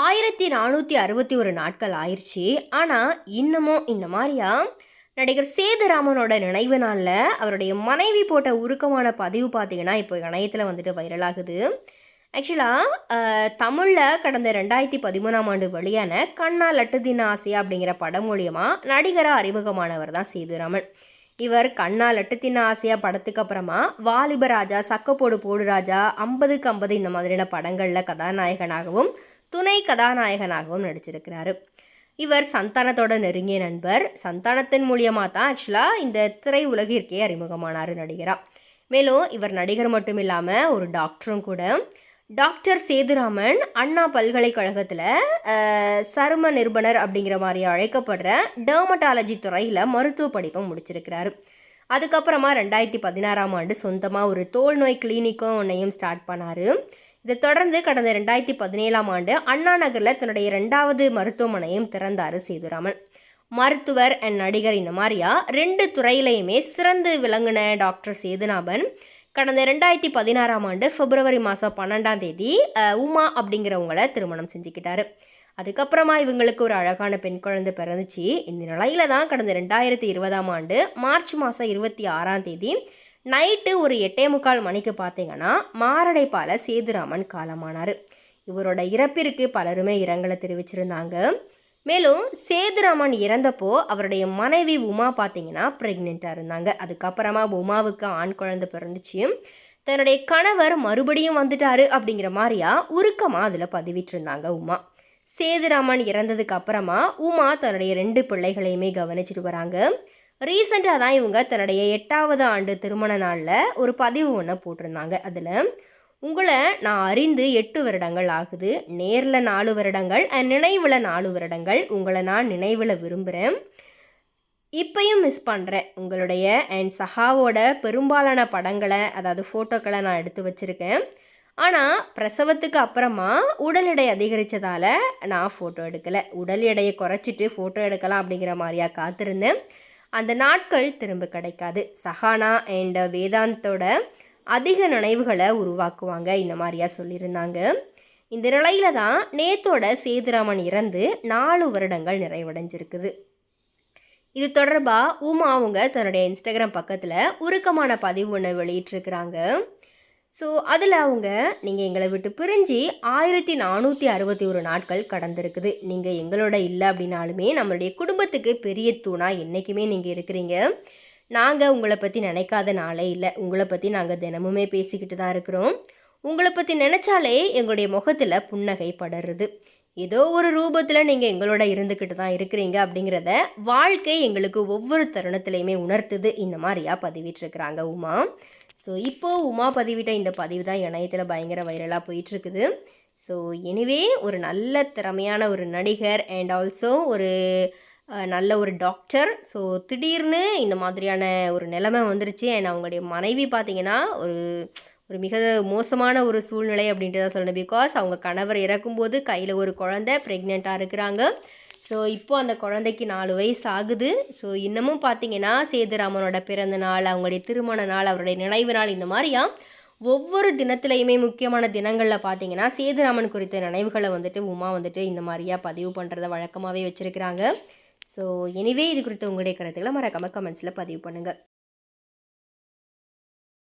ஆயிரத்தி நானூற்றி அறுபத்தி ஒரு நாட்கள் ஆயிடுச்சு. ஆனால் இன்னமும் இந்த மாதிரியா? நடிகர் சேதுராமனோட நினைவு நாளில் அவருடைய மனைவி போட்ட உருக்கமான பதிவு பார்த்தீங்கன்னா இப்போ இணையத்தில் வந்துட்டு வைரலாகுது ஆக்சுவலாக தமிழில் கடந்த ரெண்டாயிரத்தி பதிமூணாம் ஆண்டு வெளியான கண்ணா லட்டுதின ஆசையா அப்படிங்கிற படம் மூலியமாக நடிகராக அறிமுகமானவர் தான் சேதுராமன். இவர் கண்ணா லட்டுத்தின் ஆசையா படத்துக்கு அப்புறமா வாலிப ராஜா சக்கப்போடு போடு ராஜா ஐம்பதுக்கு ஐம்பது இந்த மாதிரியான படங்களில் கதாநாயகனாகவும் துணை கதாநாயகனாகவும் நடிச்சிருக்கிறாரு. இவர் சந்தானத்தோட நெருங்கிய நண்பர். சந்தானத்தின் மூலியமாக தான் ஆக்சுவலாக இந்த திரை உலகிற்கே அறிமுகமானார் நடிகராக மேலும் இவர் நடிகர் மட்டும் இல்லாமல் ஒரு டாக்டரும் கூட. டாக்டர் சேதுராமன் அண்ணா பல்கலைக்கழகத்தில் சரும நிறுவனர் அப்படிங்கிற மாதிரி அழைக்கப்படுற டெர்மட்டாலஜி துறையில் மருத்துவ படிப்பை முடிச்சிருக்கிறாரு. அதுக்கப்புறமா ரெண்டாயிரத்தி பதினாறாம் ஆண்டு சொந்தமாக ஒரு தோல் நோய் கிளினிக்கும் ஒன்றையும் ஸ்டார்ட் பண்ணார். இதை தொடர்ந்து கடந்த ரெண்டாயிரத்தி பதினேழாம் ஆண்டு அண்ணா நகரில் தன்னுடைய ரெண்டாவது மருத்துவமனையும் திறந்தார் சேதுராமன் மருத்துவர் அண்ட் நடிகர் இந்த மாதிரியா ரெண்டு துறையிலையுமே சிறந்து விளங்கின டாக்டர் சேதுநாபன் கடந்த ரெண்டாயிரத்தி பதினாறாம் ஆண்டு பிப்ரவரி மாதம் பன்னெண்டாம் தேதி உமா அப்படிங்கிறவங்கள திருமணம் செஞ்சுக்கிட்டாரு. அதுக்கப்புறமா இவங்களுக்கு ஒரு அழகான பெண் குழந்தை பிறந்துச்சு. இந்த நிலையில தான் கடந்த ரெண்டாயிரத்தி இருபதாம் ஆண்டு மார்ச் மாதம் இருபத்தி ஆறாம் தேதி நைட்டு ஒரு எட்டே முக்கால் மணிக்கு பார்த்தீங்கன்னா மாரடைப்பால் சேதுராமன் காலமானார். இவரோட இறப்பிற்கு பலருமே இரங்கலை தெரிவிச்சிருந்தாங்க. மேலும் சேதுராமன் இறந்தப்போ அவருடைய மனைவி உமா பார்த்தீங்கன்னா ப்ரெக்னெண்ட்டாக இருந்தாங்க. அதுக்கப்புறமா உமாவுக்கு ஆண் குழந்தை பிறந்துச்சு. தன்னுடைய கணவர் மறுபடியும் வந்துட்டாரு அப்படிங்கிற மாதிரியா உருக்கமாக அதில் பதிவிட்டிருந்தாங்க உமா. சேதுராமன் இறந்ததுக்கு அப்புறமா உமா தன்னுடைய ரெண்டு பிள்ளைகளையுமே கவனிச்சிட்டு வராங்க. ரீசெண்டாக தான் இவங்க தன்னுடைய எட்டாவது ஆண்டு திருமண நாளில் ஒரு பதிவு ஒன்று போட்டிருந்தாங்க. அதில் உங்களை நான் அறிந்து எட்டு வருடங்கள் ஆகுது. நேரில் நாலு வருடங்கள் நினைவில் நாலு வருடங்கள். உங்களை நான் நினைவில் விரும்புகிறேன் இப்பையும் மிஸ் பண்ணுறேன் உங்களுடைய அண்ட் சஹாவோட பெரும்பாலான படங்களை அதாவது ஃபோட்டோக்களை நான் எடுத்து வச்சுருக்கேன். ஆனால் பிரசவத்துக்கு அப்புறமா உடல் எடை அதிகரித்ததால் நான் ஃபோட்டோ எடுக்கலை. உடல் எடையை குறைச்சிட்டு ஃபோட்டோ எடுக்கலாம் அப்படிங்கிற மாதிரியா காத்திருந்தேன். அந்த நாட்கள் திரும்ப கிடைக்காது. சஹானா அண்ட் வேதாந்தோட அதிக நினைவுகளை உருவாக்குவாங்க. இந்த மாதிரியா சொல்லியிருந்தாங்க. இந்த நிலையில தான் நேத்தோட சேதுராமன் இறந்து நாலு வருடங்கள் நிறைவடைஞ்சிருக்குது. இது தொடர்பாக உமா அவங்க தன்னுடைய இன்ஸ்டாகிராம் பக்கத்தில் உருக்கமான பதிவு ஒன்று வெளியிட்டிருக்கிறாங்க. ஸோ அதில் அவங்க நீங்கள் எங்களை விட்டு பிரிஞ்சு ஆயிரத்தி நானூற்றி அறுபத்தி ஒரு நாட்கள் கடந்திருக்குது. நீங்கள் எங்களோட இல்லை அப்படின்னாலுமே நம்மளுடைய குடும்பத்துக்கு பெரிய தூணாக என்றைக்குமே நீங்கள் இருக்கிறீங்க. நாங்கள் உங்களை பற்றி நினைக்காத நாளே இல்லை. உங்களை பற்றி நாங்கள் தினமுமே பேசிக்கிட்டு தான் இருக்கிறோம். உங்களை பற்றி நினச்சாலே எங்களுடைய முகத்தில் புன்னகை படருது. ஏதோ ஒரு ரூபத்தில் நீங்கள் எங்களோட இருந்துக்கிட்டு தான் இருக்கிறீங்க அப்படிங்கிறத வாழ்க்கை எங்களுக்கு ஒவ்வொரு தருணத்துலையுமே உணர்த்துது. இந்த மாதிரியா பதிவிட்டிருக்கிறாங்க உமா. ஸோ இப்போது உமா பதிவிட்ட இந்த பதிவு தான் இணையத்தில் பயங்கர வைரலாக போயிட்டுருக்குது. ஸோ எனிவே ஒரு நல்ல திறமையான ஒரு நடிகர் அண்ட் ஆல்சோ ஒரு நல்ல ஒரு டாக்டர் ஸோ திடீர்னு இந்த மாதிரியான ஒரு நிலைமை வந்துருச்சு. அண்ட் அவங்களுடைய மனைவி பார்த்திங்கன்னா ஒரு ஒரு மிக மோசமான ஒரு சூழ்நிலை அப்படின்ட்டு தான் சொல்லணும். பிகாஸ் அவங்க கணவர் இறக்கும்போது கையில் ஒரு குழந்தை ப்ரெக்னெண்ட்டாக இருக்கிறாங்க. ஸோ இப்போ அந்த குழந்தைக்கு நாலு வயசு ஆகுது. ஸோ இன்னமும் பார்த்தீங்கன்னா சேதுராமனோட பிறந்த நாள் அவங்களுடைய திருமண நாள் அவருடைய நினைவு நாள் இந்த மாதிரியா ஒவ்வொரு தினத்துலையுமே முக்கியமான தினங்களில் பார்த்தீங்கன்னா சேதுராமன் குறித்த நினைவுகளை வந்துட்டு உமா வந்துட்டு இந்த மாதிரியா பதிவு பண்ணுறத வழக்கமாகவே வச்சுருக்கிறாங்க. ஸோ எனிவே இது குறித்து உங்களுடைய கருத்துக்களை மறக்காமல் கமெண்ட்ஸில் பதிவு பண்ணுங்கள்